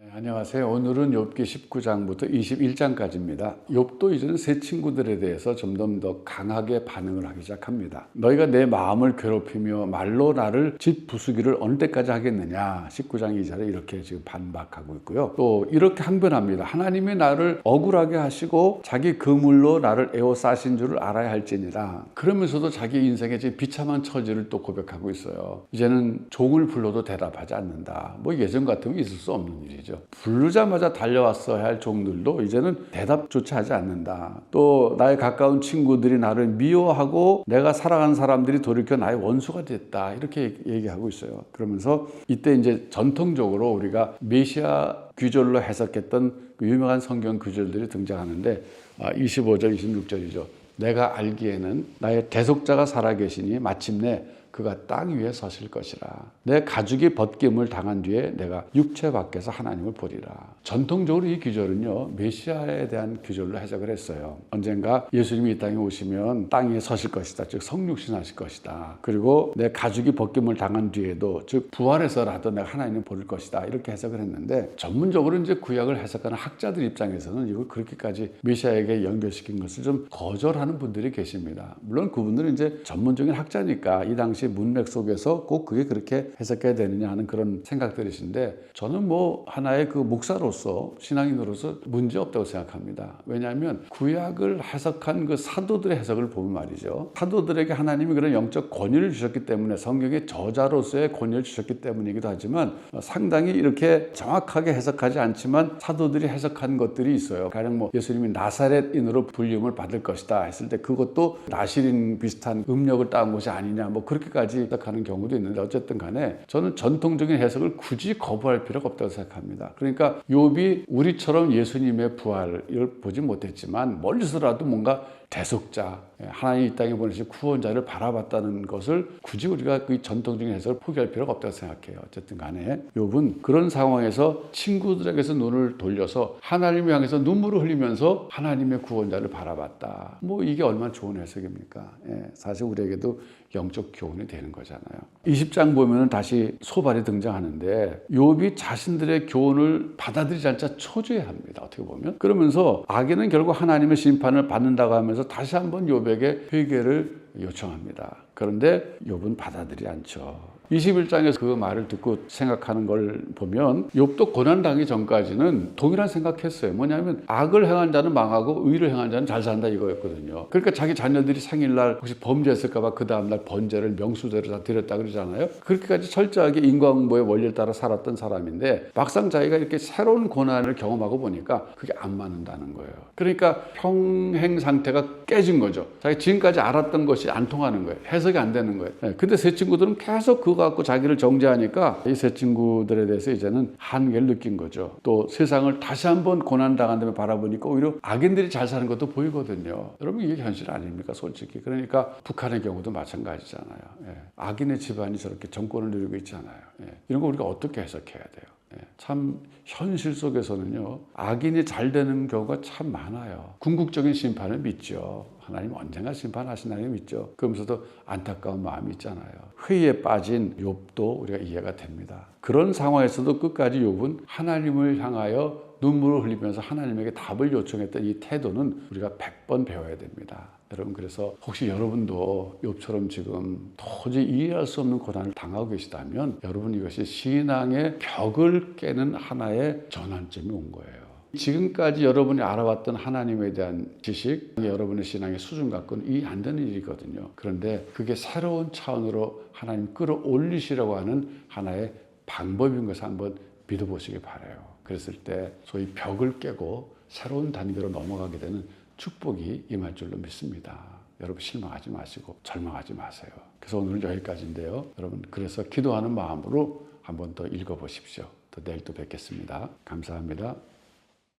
네, 안녕하세요. 오늘은 욥기 19장부터 21장까지입니다. 욥도 이제는 새 친구들에 대해서 점점 더 강하게 반응을 하기 시작합니다. 너희가 내 마음을 괴롭히며 말로 나를 집 부수기를 어느 때까지 하겠느냐. 19장 2절에 이렇게 지금 반박하고 있고요. 또 이렇게 항변합니다. 하나님이 나를 억울하게 하시고 자기 그물로 나를 에워싸신 줄을 알아야 할지니라. 그러면서도 자기 인생의 지금 비참한 처지를 또 고백하고 있어요. 이제는 종을 불러도 대답하지 않는다. 뭐 예전 같으면 있을 수 없는 일이죠. 부르자마자 달려왔어야 할 종들도 이제는 대답조차 하지 않는다. 또 나의 가까운 친구들이 나를 미워하고 내가 사랑한 사람들이 돌이켜 나의 원수가 됐다. 이렇게 얘기하고 있어요. 그러면서 이때 이제 전통적으로 우리가 메시아 규절로 해석했던 그 유명한 성경 규절들이 등장하는데 아, 25절, 26절이죠. 내가 알기에는 나의 대속자가 살아계시니 마침내 그가 땅 위에 서실 것이라. 내 가죽이 벗김을 당한 뒤에 내가 육체 밖에서 하나님을 보리라. 전통적으로 이 규절은요, 메시아에 대한 규절로 해석을 했어요. 언젠가 예수님이 이 땅에 오시면 땅 위에 서실 것이다. 즉, 성육신 하실 것이다. 그리고 내 가죽이 벗김을 당한 뒤에도, 즉, 부활해서라도 내가 하나님을 볼 것이다. 이렇게 해석을 했는데, 전문적으로 이제 구약을 해석하는 학자들 입장에서는 이걸 그렇게까지 메시아에게 연결시킨 것을 좀 거절하는 분들이 계십니다. 물론 그분들은 이제 전문적인 학자니까 이 당시 문맥 속에서 꼭 그게 그렇게 해석해야 되느냐 하는 그런 생각들이신데 저는 뭐 하나의 그 목사로서 신앙인으로서 문제 없다고 생각합니다. 왜냐하면 구약을 해석한 그 사도들의 해석을 보면 말이죠. 사도들에게 하나님이 그런 영적 권위를 주셨기 때문에 성경의 저자로서의 권위를 주셨기 때문이기도 하지만 상당히 이렇게 정확하게 해석하지 않지만 사도들이 해석한 것들이 있어요. 가령 뭐 예수님이 나사렛인으로 불림을 받을 것이다 했을 때 그것도 나시린 비슷한 음력을 따온 것이 아니냐 뭐 그렇게 까지 해석하는 경우도 있는데 어쨌든 간에 저는 전통적인 해석을 굳이 거부할 필요가 없다고 생각합니다. 그러니까 욥이 우리처럼 예수님의 부활을 보지 못했지만 멀리서라도 뭔가 대속자, 하나님 이 땅에 보내신 구원자를 바라봤다는 것을 굳이 우리가 그 전통적인 해석을 포기할 필요가 없다고 생각해요. 어쨌든 간에 욥은 그런 상황에서 친구들에게서 눈을 돌려서 하나님을 향해서 눈물을 흘리면서 하나님의 구원자를 바라봤다. 뭐 이게 얼마나 좋은 해석입니까? 예, 사실 우리에게도 영적 교훈이 되는 거잖아요. 20장 보면은 다시 소발이 등장하는데 욥이 자신들의 교훈을 받아들이지 않자 초조해합니다. 어떻게 보면 그러면서 악인은 결국 하나님의 심판을 받는다고 하면서 다시 한번 욥에게 회개를 요청합니다. 그런데 욥은 받아들이지 않죠. 21장에서 그 말을 듣고 생각하는 걸 보면 욥도 고난 당기 전까지는 동일한 생각했어요. 뭐냐면 악을 행한 자는 망하고 의를 행한 자는 잘 산다 이거였거든요. 그러니까 자기 자녀들이 생일날 혹시 범죄했을까 봐 그 다음날 번제를 명수대로 다 드렸다 그러잖아요. 그렇게까지 철저하게 인과응보의 원리를 따라 살았던 사람인데 막상 자기가 이렇게 새로운 고난을 경험하고 보니까 그게 안 맞는다는 거예요. 그러니까 평행 상태가 깨진 거죠. 자기 지금까지 알았던 것이 안 통하는 거예요. 해석이 안 되는 거예요. 네, 근데 새 친구들은 계속 그거 갖고 자기를 정죄하니까 이새 친구들에 대해서 이제는 한계를 느낀 거죠. 또 세상을 다시 한번 고난 당한 다음에 바라보니까 오히려 악인들이 잘 사는 것도 보이거든요. 여러분 이게 현실 아닙니까, 솔직히? 그러니까 북한의 경우도 마찬가지잖아요. 예. 악인의 집안이 저렇게 정권을 누리고 있잖아요. 예. 이런 거 우리가 어떻게 해석해야 돼요? 예. 참 현실 속에서는요 악인이 잘 되는 경우가 참 많아요. 궁극적인 심판을 믿죠. 하나님 언젠가 심판하신다는 믿죠. 그러면서도 안타까운 마음이 있잖아요. 회의에 빠진 욥도 우리가 이해가 됩니다. 그런 상황에서도 끝까지 욥은 하나님을 향하여 눈물을 흘리면서 하나님에게 답을 요청했던 이 태도는 우리가 100번 배워야 됩니다. 여러분 그래서 혹시 여러분도 욥처럼 지금 도저히 이해할 수 없는 고난을 당하고 계시다면 여러분 이것이 신앙의 벽을 깨는 하나의 전환점이 온 거예요. 지금까지 여러분이 알아왔던 하나님에 대한 지식, 여러분의 신앙의 수준 갖고는 이해 안 되는 일이거든요. 그런데 그게 새로운 차원으로 하나님 끌어올리시려고 하는 하나의 방법인 것을 한번 믿어보시기 바래요. 그랬을 때 소위 벽을 깨고 새로운 단계로 넘어가게 되는 축복이 임할 줄로 믿습니다. 여러분 실망하지 마시고 절망하지 마세요. 그래서 오늘은 여기까지인데요. 여러분 그래서 기도하는 마음으로 한 번 더 읽어보십시오. 또 내일 또 뵙겠습니다. 감사합니다.